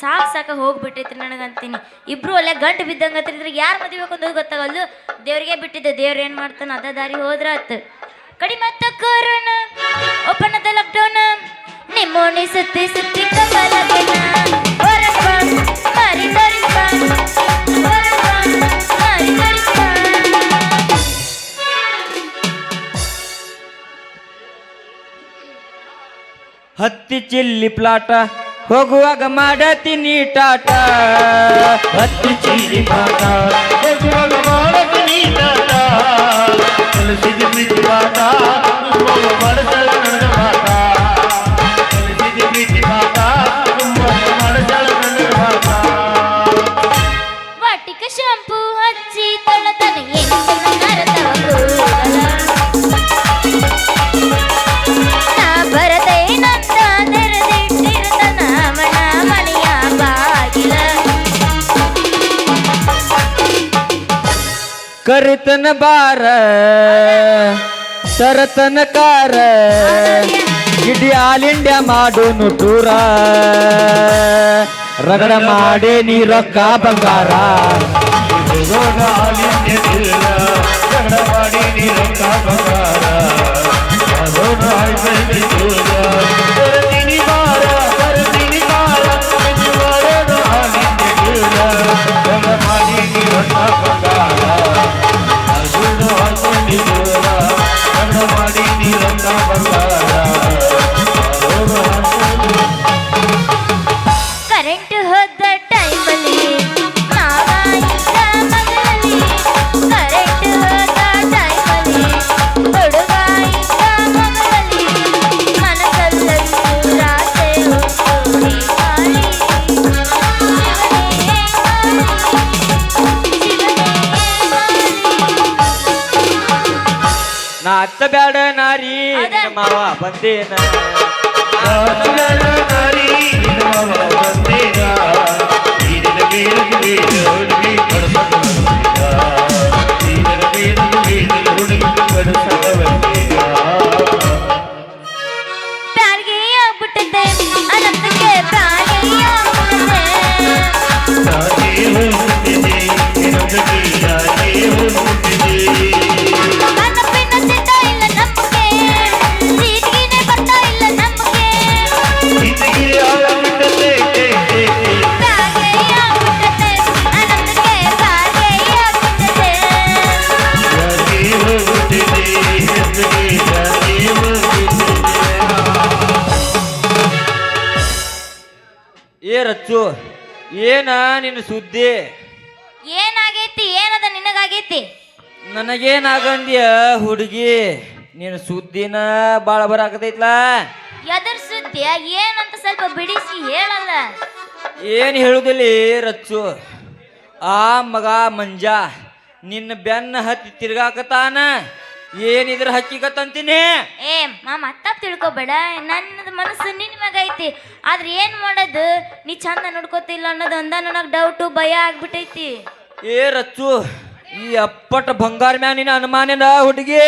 ಸಾಕು ಸಾಕ ಹೋಗ್ಬಿಟ್ಟೈತ್ರಿ ನನಗಂತೀನಿ. ಇಬ್ರು ಅಲ್ಲೇ ಗಂಟು ಬಿದ್ದಂಗ ಯಾರ್ ಮದುವೆ ಅಂತ ಗೊತ್ತಾಗಲ್ದು? ದೇವ್ರಿಗೆ ಬಿಟ್ಟಿದ್ದೆ. ದೇವ್ರು ಏನು ಮಾಡ್ತಾನ ಅದ ದಾರಿ ಹೋದ್ರ ಆತು ಕಡಿಮೆ ಮತ್ತ ಕೊರೋನಾ ಓಪನ್ ಅದ ಲಾಕ್ಡೌನ್ ನಿಮ್ಮೋಣಿ ಸುತ್ತಿ ಸುತ್ತಿ ಕಮಲಗೆನ ಹತ್ತಿ ಚಿಲ್ಲಿ ಪ್ಲಾಟ. ಹೋಗುವಾಗ ಮಾಡತೀನಿ ಟಾಟ ಹತ್ತು ಚೀರಿ ಪಾಠ. ಹೋಗುವಾಗ ಮಾಡತೀನಿ ನೀಟಾಟ. ಕಲಿಸಿದ ಪಾಠ. ಕರಿತನ ಬಾರ ತರತನ ಕಾರ ಇಡೀ ಆಲ್ ಇಂಡಿಯಾ ಮಾಡೋನು ಟೂರ ರಗಡ ಮಾಡೇ ನೀ ರೊಕ್ಕ ಬಂಗಾರ ಅತ್ತ ಬ್ಯಾಡ ನಾರಿ ನಿನ್ನ ಮಾವ ಬಂದೇನ? ಪ್ಯಾರ್ಗೆ ಏನ ನಿನ್ನ ಸುದ್ದಿ? ಏನಾಗೈತಿ? ಏನದ ನಿನಗಾಗೈತಿ? ನನಗೇನಾಗಂದ್ಯ ಹುಡುಗಿ? ನಿನ್ನ ಸುದ್ದಿನ ಬಾಳ ಬರಾಕತೈತ್ಲ ಎದರ್ ಸುದ್ದಿ ಏನಂತ ಸ್ವಲ್ಪ ಬಿಡಿಸಿ ಹೇಳಲ್ಲ. ಏನ್ ಹೇಳುದಿಲ್ಲ ರಚ್ಚು? ಆ ಮಗ ಮಂಜ ನಿನ್ನ ಬೆನ್ನ ಹತ್ತಿ ತಿರ್ಗಾಕತಾನ? ಏನಿದ್ರ ಹಕ್ಕಿಗತ್ತಂತೀನಿ? ಏ ಮಾಮ ತಪ್ಪು ತಿಳ್ಕೊಬೇಡ. ನನ್ನ ಮನಸ್ಸು ನಿನ್ ಮ್ಯಾಗ ಐತಿ. ಆದ್ರೆ ಏನ್ ಮಾಡೋದು? ನೀ ಚಂದ ನೋಡ್ಕೋತಿಲ್ಲ ಅನ್ನೋದು ಅಂದ ನನಗೆ ಡೌಟು ಭಯ ಆಗ್ಬಿಟ್ಟೈತಿ. ಏ ರಚ್ಚು ಈ ಅಪ್ಪಟ ಬಂಗಾರ ಮ್ಯಾಗ ನಿನ್ನ ಅನುಮಾನಿನ ಹುಡುಗಿ?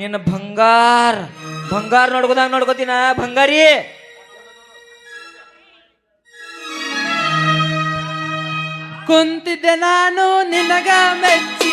ನಿನ್ನ ಬಂಗಾರ ಬಂಗಾರ ನೋಡ್ಕೋದಾಗ ನೋಡ್ಕೋತೀನ ಬಂಗಾರಿ? ಕುಂತಿದ್ದೆ ನಾನು ನಿನಗ ಮೆಚ್ಚಿ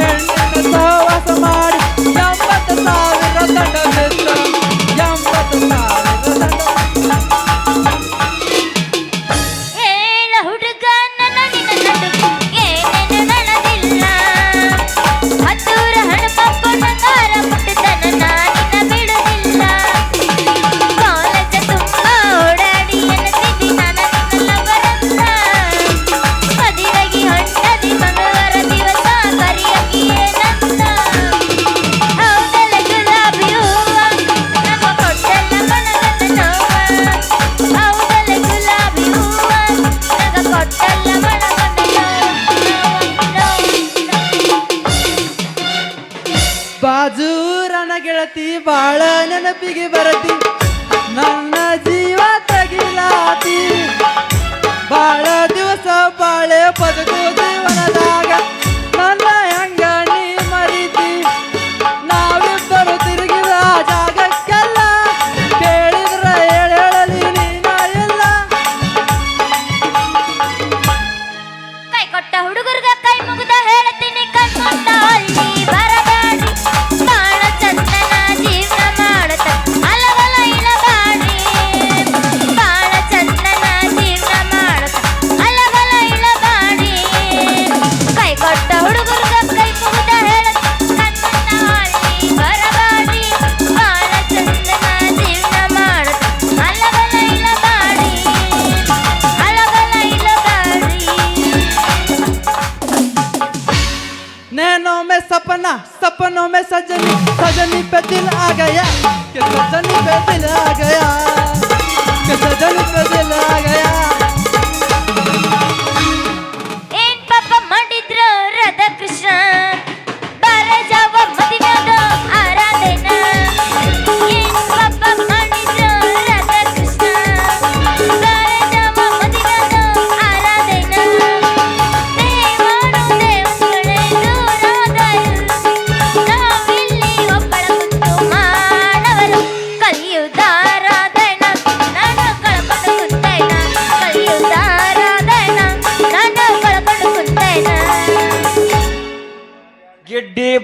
ನೆನಪಿಗೆ ಬರತಿ ನನ್ನ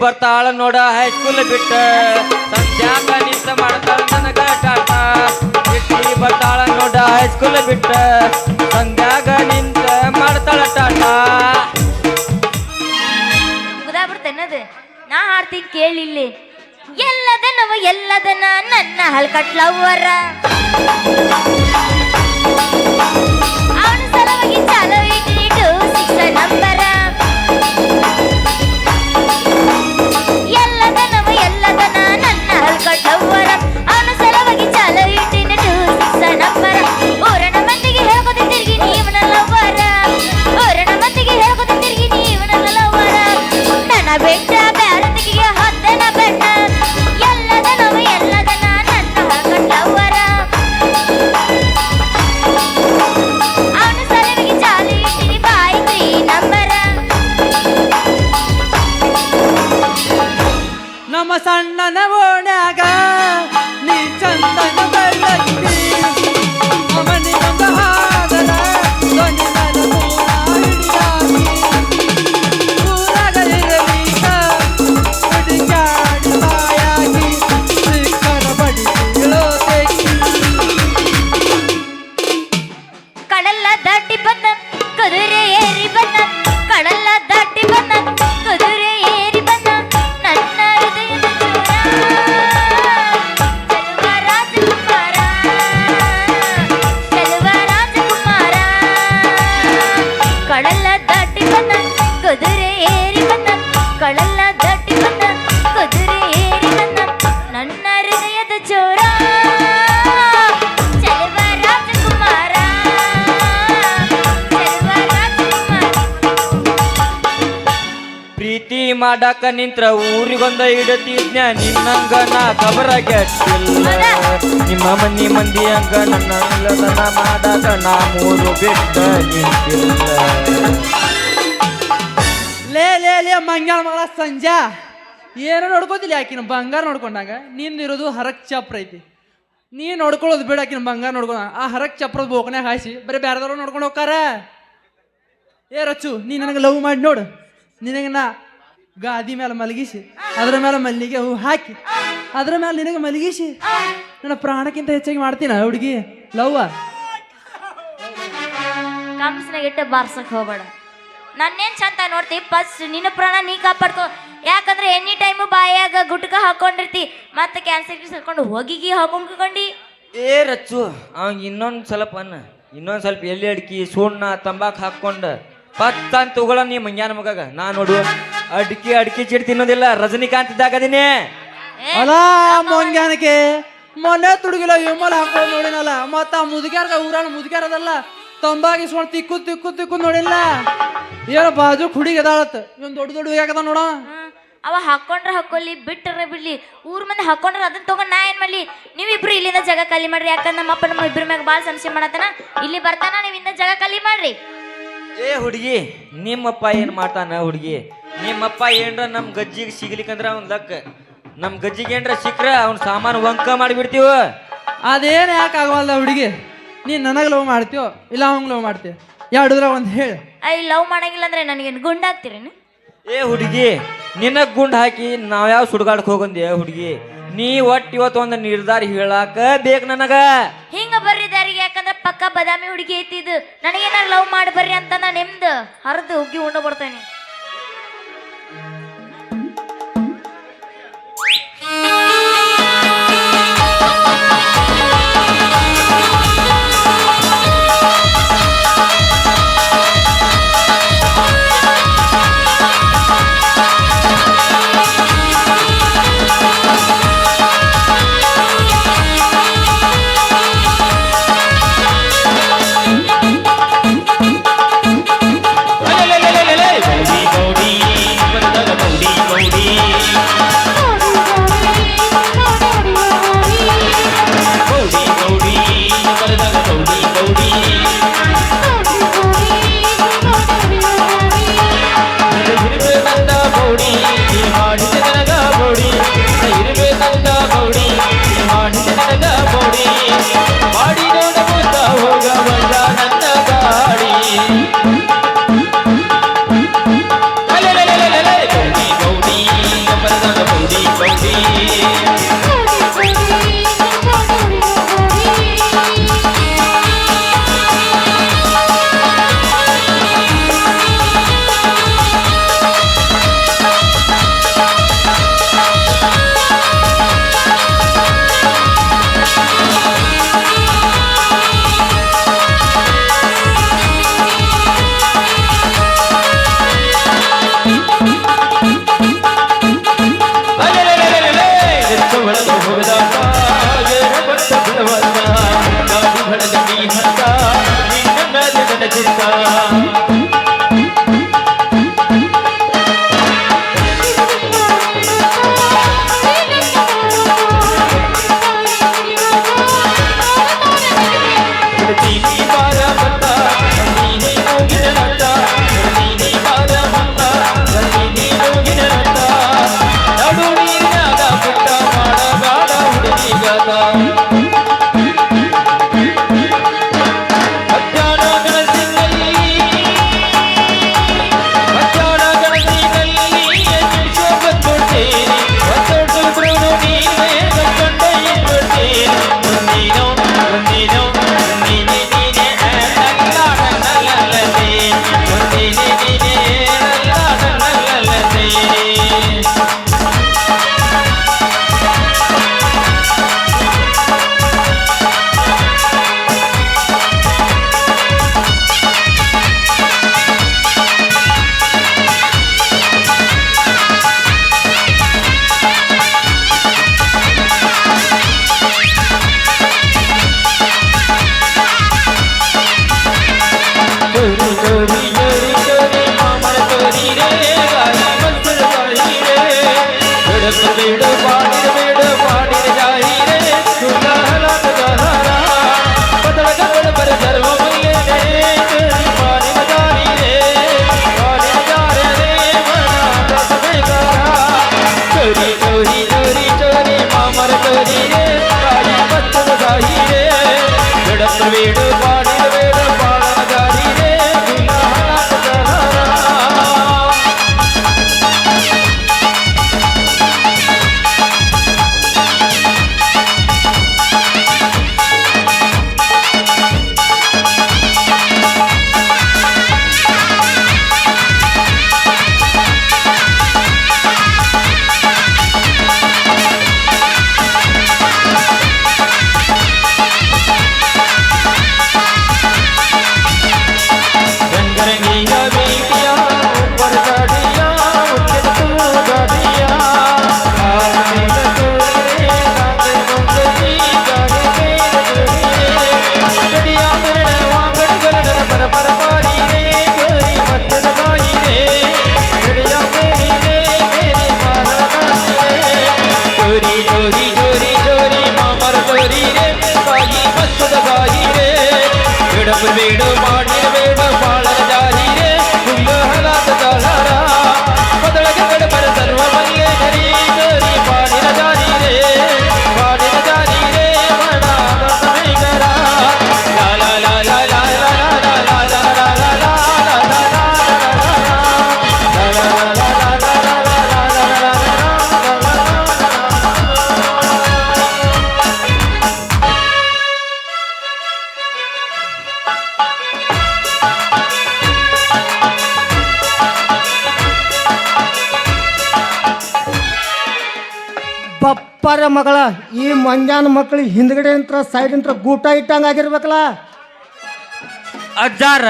ಬರ್ತಾಳ ನೋಡ ಹೈಸ್ಕೂಲ್ ಬಿಟ್ಟ. ಸಂಧ್ಯಾಕ ನಿಂತ ಮಾಡ್ತಾಳ ನನಗ ಟಾಟ. ಬರ್ತಾಳ ನೋಡ ಹೈಸ್ಕೂಲ್ ಬಿಟ್ಟ. ಸಂಧ್ಯಾಗ ನಿಂತ ಮಾಡ್ತಾಳ ಟಾಟ. ಗುದಾಬಿಡ್ತೇನದು ನಾ ಆರ್ತಿ ಕೇಳಿಲ್ಲಿ. ಎಲ್ಲದನವ ಎಲ್ಲದನ ನನ್ನ ಹಲ್ಕಟ್ಲವ್ವರ. ಅವನ ಸಲವಾಗಿ ಚಾಲೋ ಸಿಕ್ಕ ಸಿಕ್ಸ ನನ್ನ ಮಾಡಾಕ ನಿಂತ್ರ ಊರಿಗೊಂದ ಇಡತಿದ್ನ ನಿನ್ನಂಗ ನಾ ಕಬರ ಕೆಟ್ಟಿಲ್ಲ ನಿಮ್ಮ ಮನಿ ಮಂದಿ ಅಂಗ ನನ್ನ ಇಲ್ಲದನ ಮಾಡಾಕ ನಾ ಮೂರು ಬಿಟ್ಟ ನಿಂತಿಲ್ಲ. ಲೇ ಲೇ ಲೇ ಮಂಗ್ಯಾಳ ಮಗಳ ಸಂಜಾ. ಏನೋ ನೋಡ್ಕೋತಿಲ್ಲ ಆಕಿನ ಬಂಗಾರ ನೋಡ್ಕೊಂಡಾಗ? ನಿಂದಿರೋದು ಹರಕ್ ಚಪ್ರ ಐತಿ. ನೀ ನೋಡ್ಕೊಳ್ಳೋದು ಬೇಡ ಆಕಿನ ಬಂಗಾರ ನೋಡ್ಕೊಂಡ. ಆ ಹರಕ್ ಚಪ್ರದ ಬೋಕನ್ಯಾಗ ಹಾಸಿ ಬರೀ ಬೇರೆದವ್ರು ನೋಡ್ಕೊಂಡು ಹೋಗ್ತಾರ. ಏ ರಚ್ಚು ನೀ ನನಗೆ ಲವ್ ಮಾಡಿ ನೋಡು. ನಿನಗೆ ನಾ ಗಾದಿ ಮೇಲೆ ಮಲಗಿಸಿ ಅದ್ರ ಮೇಲೆ ಮಲ್ಲಿಗೆ ಹೂ ಹಾಕಿ ಅದ್ರ ಮೇಲೆ ನಿನಗೆ ಮಲಗಿಸಿ ನನ್ನ ಪ್ರಾಣಕ್ಕಿಂತ ಹೆಚ್ಚಾಗಿ ಮಾಡ್ತೀನ ಹುಡುಗಿ? ಲವ್ವ? ಕಂಸ್ನಾಗ ಇಟ್ಟು ಬಾರ್ಸಕ್ ಹೋಗ್ಬೇಡ. ನನ್ನೇನ್ ಚಂದ ನೋಡ್ತಿ ಫಸ್ಟ್ ನಿನ್ನ ಪ್ರಾಣ ನೀ ಕಾಪಾಡ್ಕೊ. ಯಾಕಂದ್ರೆ ಎನಿ ಟೈಮು ಬಾಯಾಗ ಗುಟ್ಕ ಹಾಕೊಂಡಿರ್ತಿ ಮತ್ತೆ ಕ್ಯಾನ್ಸರ್ ಹಾಕೊಂಡು ಹೋಗಿಗಿ ಹಾಕೊಂಡ್ಕೊಂಡಿ ಏ ರಚ್ಚು ಅವಂಗ ಇನ್ನೊಂದ್ ಸ್ವಲ್ಪ ಅನ್ನ ಇನ್ನೊಂದ್ ಸ್ವಲ್ಪ ಎಲ್ಲಿ ಅಡ್ಕಿ ಸುಣ್ಣ ತಂಬಾಕ್ ಹಾಕೊಂಡ ಪತ್ತ ಅಂತ ತಗೊಳ ನೀ ಮಂಗ್ಯಾನ ಮಗಾಗ ನಾ ನೋಡು. ಅಡ್ಕಿ ಅಡ್ಕಿ ಚಿಡ್ ತಿನ್ನೋದಿಲ್ಲ. ರಜನಿಕಾಂತ್ ಇದ್ದಾಗದಿನಿ ಅಲ ಮೊಂಗ್ಯಾನಕ್ಕೆ ಮೊನ್ನೆ ತುಡುಗಿಲ್ಲ ವಿಮಲ್ ಹಾಕೊಂಡು ನೋಡಿನಲ್ಲ ಮತ್ತ ಆ ಊರಾಣ ಅದಲ್ಲ ತಂಬಾಗಿ ಇಸ್ಕೊಂಡು ತಿಕ್ಕು ತಿಕ್ಕು ತಿಕ್ಕು ನೋಡಿಲ್ಲ. ಏನ ಬಾಜು ಕುಡಿಗೆ ಅದಾಳತ್ ಇವನ್ ದೊಡ್ಡ ದೊಡ್ಡ ಯಾಕದ ನೋಡ. ಅವ ಹಾಕೊಂಡ್ರ ಹಾಕೊಳ್ಳಿ ಬಿಟ್ಟರ ಬಿಡ್ಲಿ. ಊರ್ ಮಂದಿ ಹಾಕೊಂಡ್ರ ಅದನ್ನ ತಗೊಂಡ್ ನಾ ಏನ್ ಮಾಡ್ಲಿ? ನೀವಿಬ್ರು ಇಲ್ಲಿಂದ ಜಾಗ ಖಾಲಿ ಮಾಡ್ರಿ. ಯಾಕಂದ್ರೆ ನಮ್ಮಪ್ಪ ನಮ್ಮ ಇಬ್ರ ಮ್ಯಾಗ ಬಾಳ ಸಂಶಯ ಮಾಡತನ ಇಲ್ಲಿ ಬರ್ತಾನ ನೀವ್ ಇಂದ ಜಾಗ ಖಾಲಿ ಮಾಡ್ರಿ. ಏ ಹುಡುಗಿ ನಿಮ್ಮಪ್ಪ ಏನು ಮಾಡ್ತಾನ ಹುಡುಗಿ? ನಿಮ್ಮಪ್ಪ ಏನ್ರ ನಮ್ಮ ಗಜ್ಜಿಗೆ ಸಿಗ್ಲಿಕ್ಕಂದ್ರ ಅವ್ನ ಲಕ್. ನಮ್ಮ ಗಜ್ಜಿಗೆ ಏನ್ರ ಸಿಕ್ರ ಅವ್ನ ಸಾಮಾನು ವಂಕ ಮಾಡಿಬಿಡ್ತೀವ. ಅದೇನು ಯಾಕೆ ಆಗವಲ್ದ ಹುಡುಗಿ? ನೀನು ನನಗೆ ಲವ್ ಮಾಡ್ತೀವೋ ಇಲ್ಲ ಅವಂಗೆ ಲವ್ ಮಾಡ್ತೀಯ? ಎರಡುದ್ರ ಒಂದು ಹೇಳಿ. ಐ ಲವ್ ಮಾಡಂಗಿಲ್ಲ ಅಂದ್ರೆ ನನಗೇನು ಗುಂಡಾಗ್ತಿರೇನು ಏ ಹುಡುಗಿ ನಿನಗೆ ಗುಂಡ್ ಹಾಕಿ ನಾವ್ಯಾವ ಸುಡ್ಗಾಡಕ್ಕೆ ಹೋಗಂದೆ ಹುಡುಗಿ? ನೀ ಒಟ್ಟು ಇವತ್ತು ಒಂದು ನಿರ್ಧಾರ ಹೇಳಾಕ ಬೇಕ್ ನನಗ. ಹಿಂಗ ಬರ್ರಿ ದಾರಿಗೆ, ಯಾಕಂದ್ರ ಪಕ್ಕ ಬದಾಮಿ ಹುಡುಗಿ ಐತಿ ಇದು. ನನಗೇನ ಲವ್ ಮಾಡಿ ಬರ್ರಿ ಅಂತ ನಾ ನಿಮ್ದು ಹರಿದು ಹುಗ್ಗಿ ಉಂಡ ಬರ್ತೇನೆ. விடப்பு விடும். ಪಾರ್ಯ ಮಗಳ ಈ ಮಂಜಾನ ಮಕ್ಕಳು ಹಿಂದ್ಗಡೆ ಅಂತ ಸೈಡ್ ಅಂತ ಗೂಟ ಇಟ್ಟಂಗ ಆಗಿರ್ಬೇಕಲ್ಲ? ಅಜ್ಜಾರ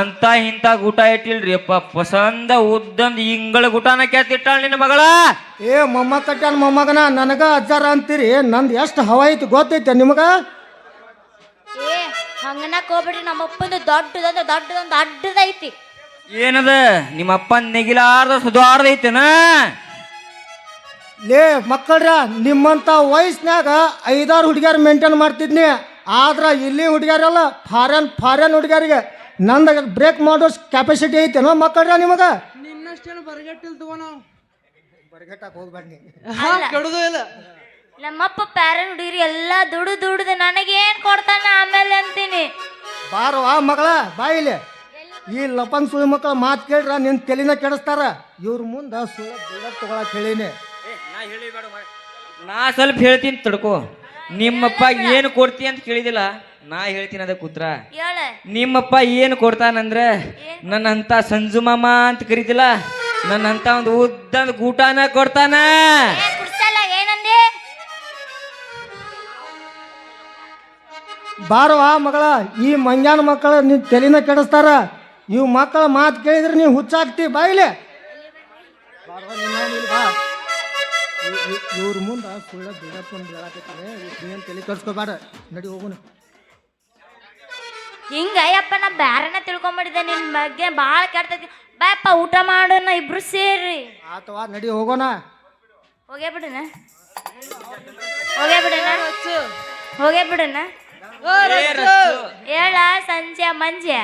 ಅಂತ ಇಂಥ ಗೂಟ ಇಟ್ಟಿಲ್ರಿ ಅಪ್ಪ ಪಸಂದ ಉದ್ದಂದ್ ಇಂಗಳ ಊಟನ ಕೆತ್ತಿಟ್ಟಾಳ ನಿನ್ನ ಮಗಳ? ಏ ಮೊಮ್ಮ ಕಟ್ಟಾನ ಮೊಮ್ಮಗನ ನನಗ ಅಜ್ಜಾರ ಅಂತೀರಿ ನಂದು ಎಷ್ಟು ಹವ ಐತಿ ಗೊತ್ತೈತೆ ನಿಮಗ? ಏ ಹಂಗನಕ್ ಹೋಗ್ಬಿಡ್ರಿ ನಮ್ಮ ಅಪ್ಪಂದು ದೊಡ್ಡದಂದ ದೊಡ್ಡದೊಂದು ಅಡ್ಡದೈತಿ. ಏನದ ನಿಮ್ಮಪ್ಪ ನೆಗಿಲಾರ್ದ ಸುಧಾರ್ದೈತೆನ? ಲೇ ಮಕ್ಕಳ್ರ ನಿಮ್ಮಂಥ ವಯಸ್ಸಿನಾಗ ಐದಾರು ಹುಡುಗಿಯರು ಮೇಂಟೈನ್ ಮಾಡ್ತಿದ್ನಿ. ಆದ್ರೆ ಇಲ್ಲಿ ಹುಡುಗಿಯರೆಲ್ಲ ಫಾರೆನ್ ಫಾರೆನ್ ಹುಡುಗಿಯರಿಗೆ. ನಂದ ಬ್ರೇಕ್ ಮಾಡೋ ಕೆಪಾಸಿಟಿ ಐತೇನೋ ಮಕ್ಕಳ್ರ ನಿಮಗೆ? ನಿನ್ನಷ್ಟೇನು ಬರಗಟ್ಟಿಲ್ ತಗೋ ನಾವು. ಬರ್ಗೆಟ್ಟಕ್ಕೆ ಕೆಡುದು ಇಲ್ಲ. ನಮ್ಮಪ್ಪ ಪ್ಯಾರನ್ ಹುಡುಗರು ಎಲ್ಲ ದುಡು ದುಡ್ದು ನನಗೇನ್ ಕೊಡ್ತಾನೆ ಆಮೇಲೆ ಅಂತೀನಿ. ಬಾರವಾ ಆ ಮಗಳ ಬಾಯಿಲೆ ಈ ಲಪನ್ ಸುಳಿ ಮಕ್ಕಳ ಮಾತು ಕೇಳ್ರ ನಿನ್ ತಲೆನ ಕೆಡಿಸ್ತಾರ. ಇವ್ರ ಮುಂದ ಸುಳ್ಳ ತಗೊಳಕ್ ಹೇಳಿನಿ. ನಾ ಸ್ವಲ್ಪ ಹೇಳ್ತೀನಿ ತಡ್ಕೋ. ನಿಮ್ಮಪ್ಪ ಏನು ಕೊಡ್ತಿ ಅಂತ ಕೇಳಿದಿಲ್ಲ ನಾ ಹೇಳ್ತೀನಿ ಅದ ಕೂತ್ರ ನಿಮ್ಮಪ್ಪ ಏನು ಕೊಡ್ತಾನಂದ್ರೆ ನನ್ನಂತ ಸಂಜು ಮಾಮ ಅಂತ ಕರಿತಿಲ್ಲ ನನ್ನಂತ ಒಂದು ಉದ್ದ ಗೂಟಾನ ಕೊಡ್ತಾನ. ಆ ಮಗಳ ಈ ಮಂಜಾನ ಮಕ್ಕಳ ನೀನ್ ತಲೆನ ಕೆಡಿಸ್ತಾರ. ಇವ್ ಮಕ್ಕಳ ಮಾತು ಕೇಳಿದ್ರೆ ನೀವು ಹುಚ್ಚಾಗ್ತಿ ಬಾಯಿಲೆ. ಇವ್ರ ಮುಂದೆ ಸುಳ್ಳ ಬಿಡಪ್ಪ ಅಂತ ಹೇಳಕತ್ತಾರೆ. ಏನು ತಲೆ ಕೆಡಿಸ್ಕೋಬೇಡ. ನಡಿ ಹೋಗೋಣ ಹಿಂಗ ಅಯ್ಯಪ್ಪ ನಾ ಬ್ಯಾರನ ತಿಳ್ಕೊಂಬಿಡಿದೆ ನಿನ್ ಬಗ್ಗೆ. ಭಾಳ ಕೆಡ್ತೈತಿ ಬಾಯಪ್ಪ ಊಟ ಮಾಡೋಣ ಇಬ್ರು ಸೇರಿ. ಆತವಾ ನಡಿ ಹೋಗೋಣ. ಹೋಗೇ ಬಿಡಣ ಹೋಗೇ ಬಿಡಣ ಹೋಗೇ ಬಿಡಣ ಹೇಳ ಸಂಜೆ ಮಂಜೆ.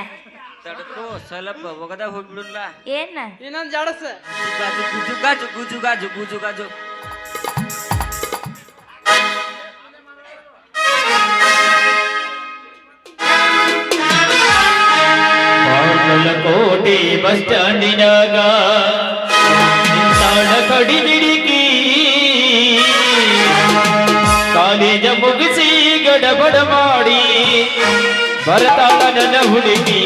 ಏನ್ ಸ್ವಲ್ಪ ಒಗದ ಹೋಗ್ಬಿಡಲ್ಲ ಏನ? ಇನ್ನೊಂದು ಜಾಡಸ. ಗುಜು ಗಾಜು ಗುಜು. ಕೋಟೆ ಬಸ್ ಸ್ಟ್ಯಾಂಡಿನಾಗ ನಿಂತಾಳ ಕಡಿಬಿಡಿಕಿ ಕಾಲೇಜ ಮುಗಿಸಿ ಗಡಬಡ ಮಾಡಿ ಬರತಾಳ ನನ್ನ ಹುಡುಗಿ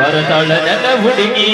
ಬರತಾಳ ನನ್ನ ಹುಡುಗಿ